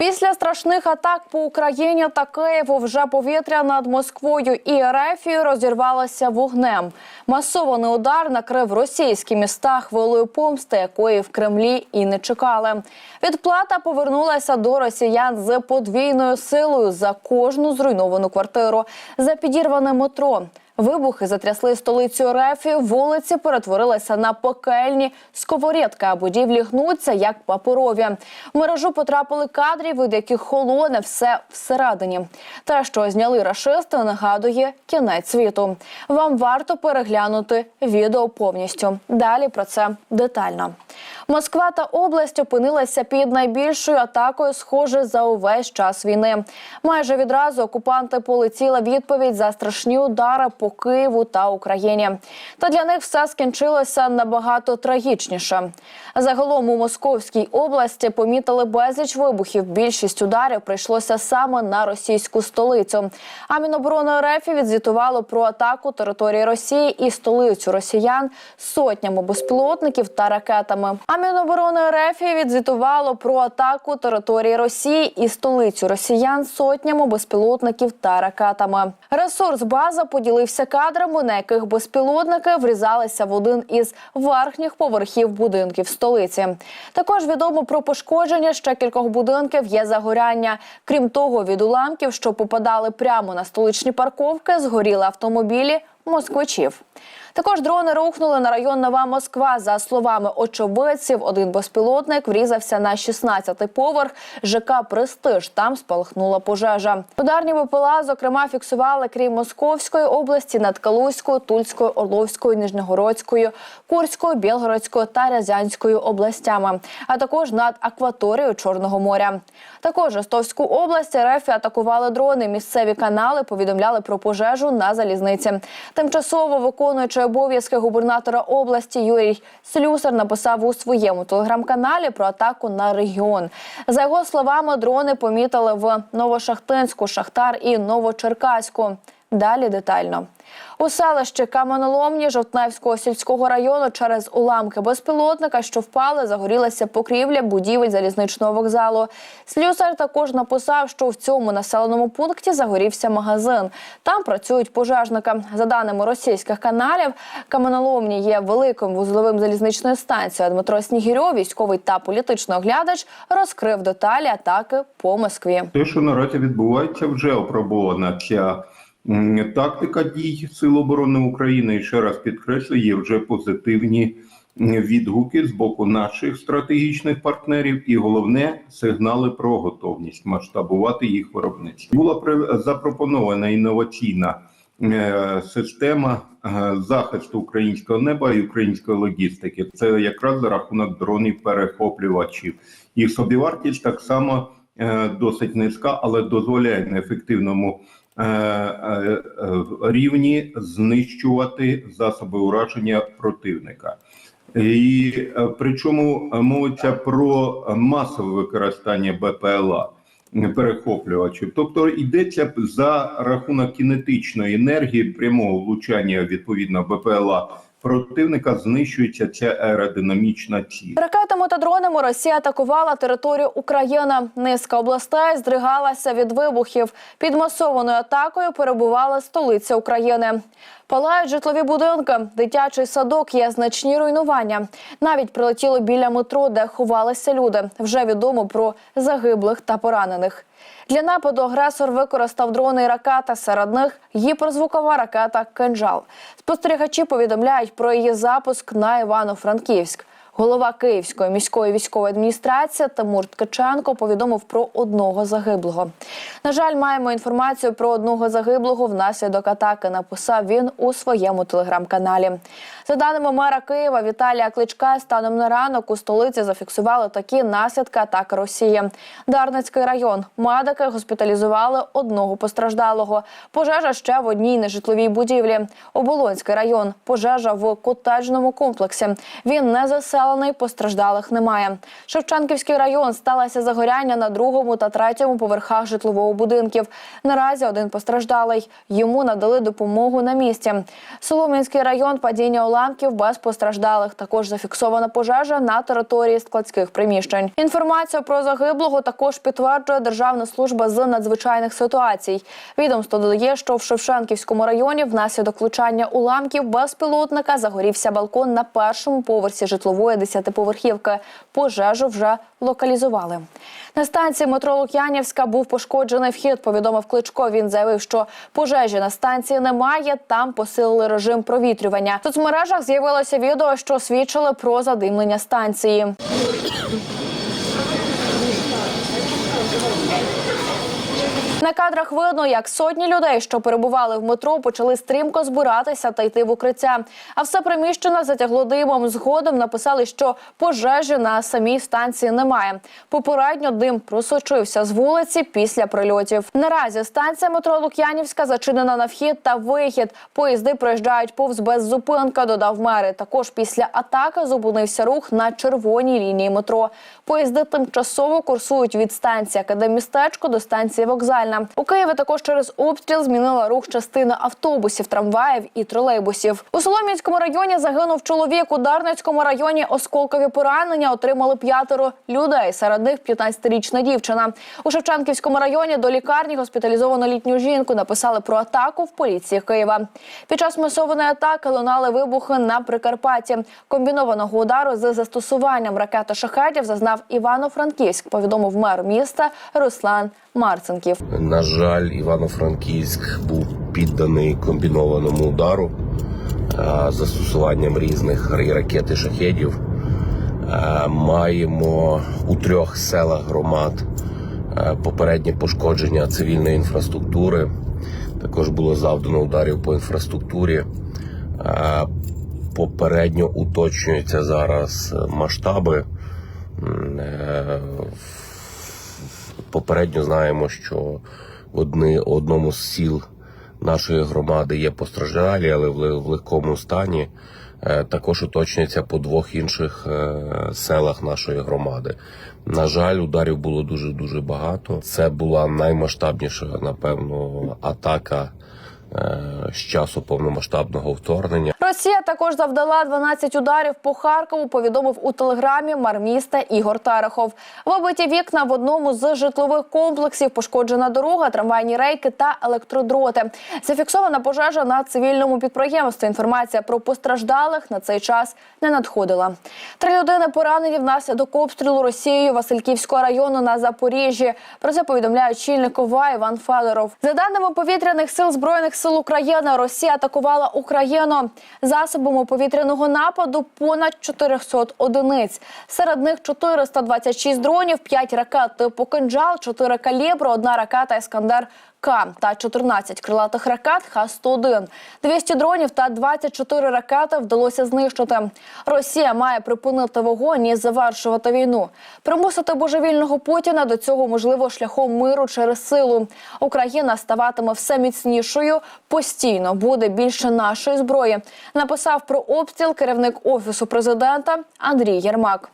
Після страшних атак по Україні та Києву вже повітря над Москвою і Ерефією розірвалося вогнем. Масований удар накрив російські міста хвилою помсти, якої в Кремлі і не чекали. Відплата повернулася до росіян з подвійною силою за кожну зруйновану квартиру, за підірване метро. Вибухи затрясли столицю РФ, вулиці перетворилися на пекельні сковорідки, а будівлі гнуться як паперові. В мережу потрапили кадри, від яких холоне все всередині. Те, що зняли рашисти, нагадує кінець світу. Вам варто переглянути відео повністю. Далі про це детально. Москва та область опинилися під найбільшою атакою, схоже, за увесь час війни. Майже відразу окупанти полетіла відповідь за страшні удари по Києву та Україні. Та для них все скінчилося набагато трагічніше. Загалом у Московській області помітили безліч вибухів. Більшість ударів прийшлося саме на російську столицю. А Міноборони РФ відзвітувало про атаку території Росії і столицю росіян сотнями безпілотників та ракетами. А Міноборони РФ відзвітувало про атаку території Росії і столицю росіян сотнями безпілотників та ракетами. Ресурс база поділився кадрами, на яких безпілотники врізалися в один із верхніх поверхів будинків столиці. Також відомо про пошкодження ще кількох будинків є загоряння. Крім того, від уламків, що попадали прямо на столичні парковки, згоріли автомобілі москвичів. Також дрони рухнули на район Нова Москва. За словами очевидців, один безпілотник врізався на 16-й поверх ЖК Престиж. Там спалахнула пожежа. Ударні БПЛА, зокрема, фіксували крім Московської області над Калузькою, Тульською, Орловською, Нижньогородською, Курською, Білгородською та Рязанською областями, а також над акваторією Чорного моря. Також Ростовську область РФ атакували дрони. Місцеві канали повідомляли про пожежу на залізниці. Тимчасово виконуючи обов'язки губернатора області Юрій Слюсар написав у своєму телеграм-каналі про атаку на регіон. За його словами, дрони помітили в Новошахтинську, Шахтар і Новочеркаську. Далі детально. У селищі Каменоломні Жовтневського сільського району через уламки безпілотника, що впали, загорілася покрівля будівель залізничного вокзалу. Слюсар також написав, що в цьому населеному пункті загорівся магазин. Там працюють пожежники. За даними російських каналів, Каменоломні є великим вузловим залізничною станцією. Дмитро Снігірьов, військовий та політичний оглядач, розкрив деталі атаки по Москві. Те, що наразі відбувається, вже опробована м, тактика дій Сил оборони України. І ще раз підкреслюю, є вже позитивні відгуки з боку наших стратегічних партнерів, і головне сигнали про готовність масштабувати їх виробництво. Була запропонована інноваційна е, система е, захисту українського неба і української логістики. Це якраз за рахунок дронів перехоплювачів. Їх собівартість так само е, досить низька, але дозволяє на ефективному рівні знищувати засоби ураження противника. І е, причому мовиться про масове використання БПЛА е, перехоплювачів. Тобто йдеться за рахунок кінетичної енергії прямого влучання відповідно БПЛА противника знищується ця аеродинамічна ціль. Ракетами та дронами Росія атакувала територію України. Низка областей здригалася від вибухів. Під масованою атакою перебувала столиця України. Палають житлові будинки, дитячий садок є значні руйнування. Навіть прилетіло біля метро, де ховалися люди. Вже відомо про загиблих та поранених. Для нападу агресор використав дрони і ракети. Серед них гіперзвукова ракета «Кинжал». Спостерігачі повідомляють про її запуск на Івано-Франківськ. Голова Київської міської військової адміністрації Тимур Ткаченко повідомив про одного загиблого. На жаль, маємо інформацію про одного загиблого внаслідок атаки. Написав він у своєму телеграм-каналі. За даними мера Києва Віталія Кличка, станом на ранок у столиці зафіксували такі наслідки атаки Росії. Дарницький район. Медики госпіталізували одного постраждалого. Пожежа ще в одній нежитловій будівлі. Оболонський район. Пожежа в котеджному комплексі. Він не заселений обстріляний, постраждалих немає. Шевченківський район сталося загоряння на другому та третьому поверхах житлового будинків. Наразі один постраждалий. Йому надали допомогу на місці. Солом'янський район падіння уламків без постраждалих. Також зафіксована пожежа на території складських приміщень. Інформацію про загиблого також підтверджує Державна служба з надзвичайних ситуацій. Відомство додає, що в Шевченківському районі внаслідок влучання уламків безпілотника загорівся балкон на першому поверсі житлової десятиповерхівки. Пожежу вже локалізували. На станції метро Лук'янівська був пошкоджений вхід. Повідомив Кличко. Він заявив, що пожежі на станції немає. Там посилили режим провітрювання. В соцмережах з'явилося відео, що свідчили про задимлення станції. На кадрах видно, як сотні людей, що перебували в метро, почали стрімко збиратися та йти в укриття. А все приміщено затягло димом. Згодом написали, що пожежі на самій станції немає. Попередньо дим просочився з вулиці після прильотів. Наразі станція метро Лук'янівська зачинена на вхід та вихід. Поїзди проїжджають повз без зупинка. Додав мери. Також після атаки зупинився рух на червоній лінії метро. Поїзди тимчасово курсують від станції Академістечко до станції Вокзальна. У Києві також через обстріл змінила рух частина автобусів, трамваїв і тролейбусів. У Солом'янському районі загинув чоловік. У Дарницькому районі осколкові поранення отримали п'ятеро людей. Серед них 15-річна дівчина. У Шевченківському районі до лікарні госпіталізовано літню жінку. Написали про атаку в поліції Києва. Під час масованої атаки лунали вибухи на Прикарпатті. Комбінованого удару з застосуванням ракети шахетів зазнав Івано-Франківськ. Повідомив мер міста Руслан Марцинків. На жаль, Івано-Франківськ був підданий комбінованому удару е, застосуванням різних ракет і шахедів. Е, Маємо у трьох селах громад е, попереднє пошкодження цивільної інфраструктури. Також було завдано ударів по інфраструктурі. Е, Попередньо уточнюються зараз масштаби. Попередньо знаємо, що в одні, одному з сіл нашої громади є постраждалі, але в, в легкому стані. Е, Також уточнюється по двох інших е, селах нашої громади. На жаль, ударів було дуже дуже багато. Це була наймасштабніша, напевно, атака е, з часу повномасштабного вторгнення. Росія також завдала 12 ударів по Харкову. Повідомив у телеграмі мер міста Ігор Терехов. Вибиті вікна в одному з житлових комплексів, пошкоджена дорога, трамвайні рейки та електродроти. Зафіксована пожежа на цивільному підприємстві. Інформація про постраждалих на цей час не надходила. Три людини поранені внаслідок обстрілу Росією Васильківського району на Запоріжжі. Про це повідомляє очільник ОВА Іван Федоров. За даними повітряних сил збройних сил України, Росія атакувала Україну засобами повітряного нападу понад 400 одиниць. Серед них 426 дронів, 5 ракет типу «Кинджал», 4 калібру, одна ракета «Іскандер». К та 14 крилатих ракет Х-101. 200 дронів та 24 ракети вдалося знищити. Росія має припинити вогонь і завершувати війну. Примусити божевільного Путіна до цього можливо шляхом миру через силу. Україна ставатиме все міцнішою, постійно буде більше нашої зброї. Написав про обстріл керівник офісу президента Андрій Єрмак.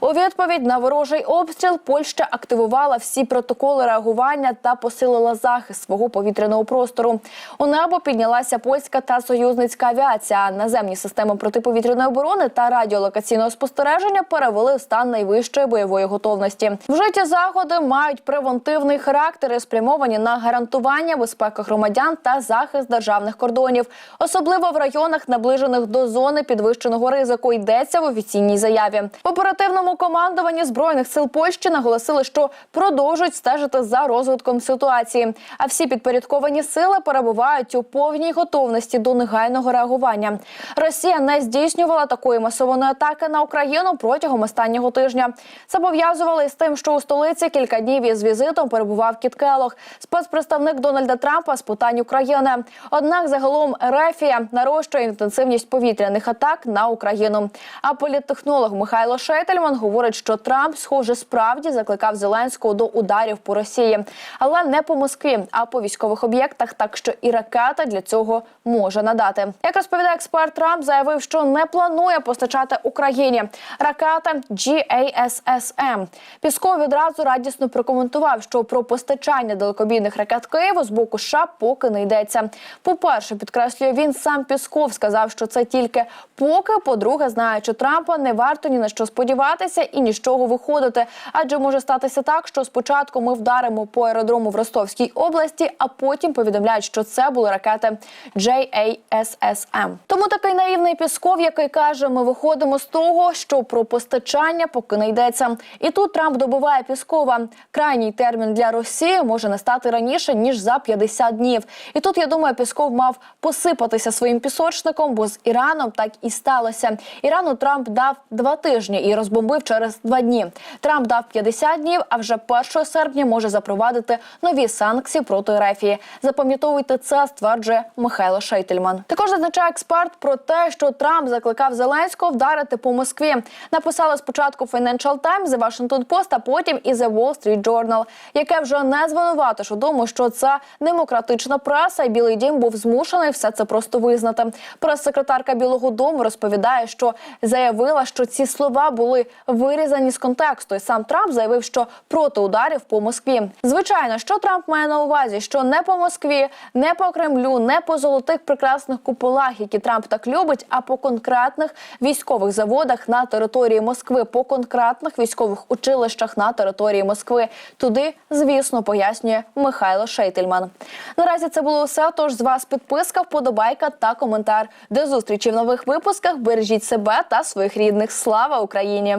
У відповідь на ворожий обстріл Польща активувала всі протоколи реагування та посилила захист свого повітряного простору. У небо піднялася польська та союзницька авіація. Наземні системи протиповітряної оборони та радіолокаційного спостереження перевели в стан найвищої бойової готовності. Вжиті заходи мають превентивний характер і спрямовані на гарантування безпеки громадян та захист державних кордонів, особливо в районах, наближених до зони підвищеного ризику. Йдеться в офіційній заяві. В оперативному командуванні збройних сил Польщі наголосили, що продовжують стежити за розвитком ситуації. А всі підпорядковані сили перебувають у повній готовності до негайного реагування. Росія не здійснювала такої масованої атаки на Україну протягом останнього тижня. Це пов'язували із тим, що у столиці кілька днів із візитом перебував Кіт Келох, спецпредставник Дональда Трампа з питань України. Однак загалом Рефія нарощує інтенсивність повітряних атак на Україну. А політтехнолог Михайло Шетельман Шейтельман говорить, що Трамп, схоже, справді закликав Зеленського до ударів по Росії, але не по Москві, а по військових об'єктах, так що і ракета для цього може надати. Як розповідає експерт, Трамп заявив, що не планує постачати Україні ракети GASSM. Пісков відразу радісно прокоментував, що про постачання далекобійних ракет Києву з боку США поки не йдеться. По-перше, підкреслює він сам Пісков сказав, що це тільки поки. По-друге, знаючи Трампа, не варто ні на що сподіватися і ні з чого виходити. Адже може статися так, що спочатку ми вдаримо по аеродрому в Ростовській області, а потім повідомляють, що це були ракети JASSM. Тому такий наївний Пісков, який каже, ми виходимо з того, що про постачання поки не йдеться. І тут Трамп добиває Піскова. Крайній термін для Росії може не стати раніше ніж за 50 днів. І тут я думаю, Пісков мав посипатися своїм пісочником, бо з Іраном так і сталося. Ірану Трамп дав два тижні і розбомбив через два дні. Трамп дав 50 днів, а вже 1 серпня може запровадити нові санкції проти Рефії. Запам'ятовуйте це, стверджує Михайло Шейтельман. Також зазначає експерт про те, що Трамп закликав Зеленського вдарити по Москві. Написали спочатку Financial Times, The Washington Post, а потім і The Wall Street Journal, яке вже не звинуватиш у тому, що це демократична преса, і Білий Дім був змушений все це просто визнати. Прес-секретарка Білого Дому розповідає, що заявила, що ці слова вирізані з контексту. І сам Трамп заявив, що проти ударів по Москві. Звичайно, що Трамп має на увазі, що не по Москві, не по Кремлю, не по золотих прекрасних куполах, які Трамп так любить, а по конкретних військових заводах на території Москви, по конкретних військових училищах на території Москви. Туди, звісно, пояснює Михайло Шейтельман. Наразі це було все. Тож з вас підписка, вподобайка та коментар. До зустрічі в нових випусках. Бережіть себе та своїх рідних. Слава Україні!